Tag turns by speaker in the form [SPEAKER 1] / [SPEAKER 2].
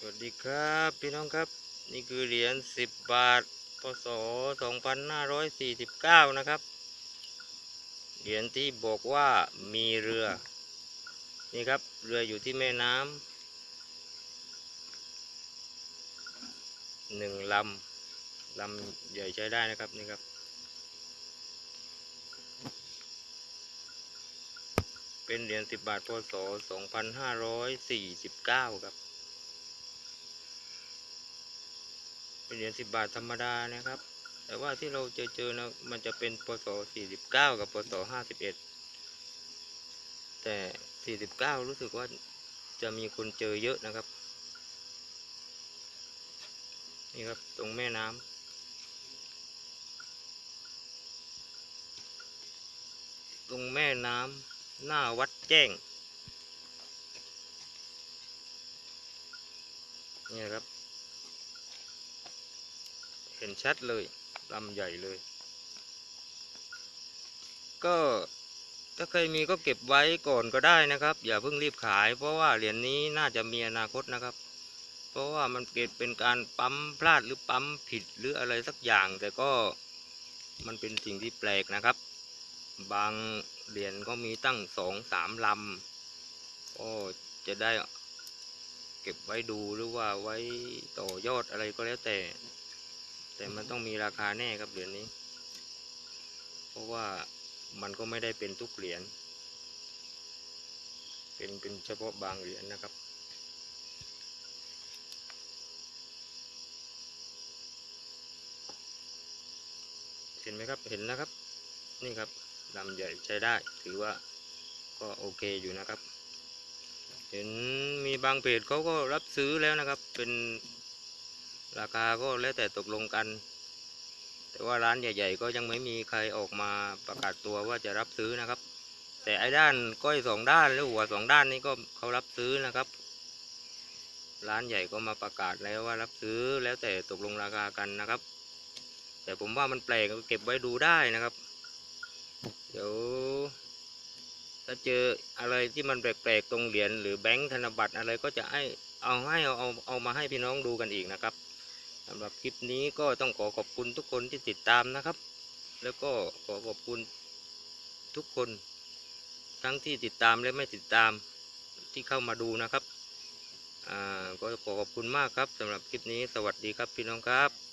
[SPEAKER 1] สวัสดีครับพี่น้องครับ นี่คือเหรียญสิบบาทพศสองพันห้าร้อยสี่สิบเก้านะครับ เหรียญที่บอกว่ามีเรือ นี่ครับ เรืออยู่ที่แม่น้ำหนึ่งลำลำใหญ่ใช้ได้นะครับนี่ครับ เป็นเหรียญสิบบาทพศสองพันห้าร้อยสี่สิบเก้าครับ เป็นเหรียญสิบบาทธรรมดานะครับ แต่ว่าที่เราเจอเจอนะมันจะเป็นปศสี่สิบเก้ากับปศห้าสิบเอ็ดแต่สี่สิบเก้ารู้สึกว่าจะมีคนเจอเยอะนะครับ นี่ครับตรงแม่น้ำตรงแม่น้ำหน้าวัดแจ้ง นี่ครับ เห็นชัดเลยลำใหญ่เลย ก็ถ้าเคยมีก็เก็บไว้ก่อนก็ได้นะครับ อย่าเพิ่งรีบขาย เพราะว่าเหรียญนี้น่าจะมีอนาคตนะครับ เพราะว่ามันเกิดเป็นการปั๊มพลาดหรือปั๊มผิดหรืออะไรสักอย่าง แต่ก็มันเป็นสิ่งที่แปลกนะครับ บางเหรียญก็มีตั้งสองสามลำก็จะได้เก็บไว้ดูหรือว่าไว้ต่อยอดอะไรก็แล้วแต่ แต่มันต้องมีราคาแน่ครับเหรียญนี้ เพราะว่ามันก็ไม่ได้เป็นทุกเหรียญ เป็นเป็นเฉพาะบางเหรียญนะครับเห็นไหมครับ เห็นนะครับ นี่ครับลำใหญ่ใช้ได้ ถือว่าก็โอเคอยู่นะครับ เห็นมีบางเพจเขาก็รับซื้อแล้วนะครับ เป็น ราคาก็แล้วแต่ตกลงกัน แต่ว่าร้านใหญ่ๆ ก็ยังไม่มีใครออกมาประกาศตัวว่าจะรับซื้อนะครับ แต่ไอ้ด้านก้อยสองด้านหรือหัวสองด้านนี้ก็เขารับซื้อนะครับ ร้านใหญ่ก็มาประกาศแล้วว่ารับซื้อแล้วแต่ตกลงราคากันนะครับ แต่ผมว่ามันแปลกก็เก็บไว้ดูได้นะครับ เดี๋ยวถ้าเจออะไรที่มันแปลกๆตรงเหรียญหรือแบงค์ธนบัตรอะไรก็จะให้เอาให้เอาเอาเอามาให้พี่น้องดูกันอีกนะครับ สำหรับคลิปนี้ก็ต้องขอขอบคุณทุกคนที่ติดตามนะครับ แล้วก็ขอขอบคุณทุกคน ทั้งที่ติดตามและไม่ติดตามที่เข้ามาดูนะครับอ่าก็ขอขอบคุณมากครับสำหรับคลิปนี้สวัสดีครับพี่น้องครับ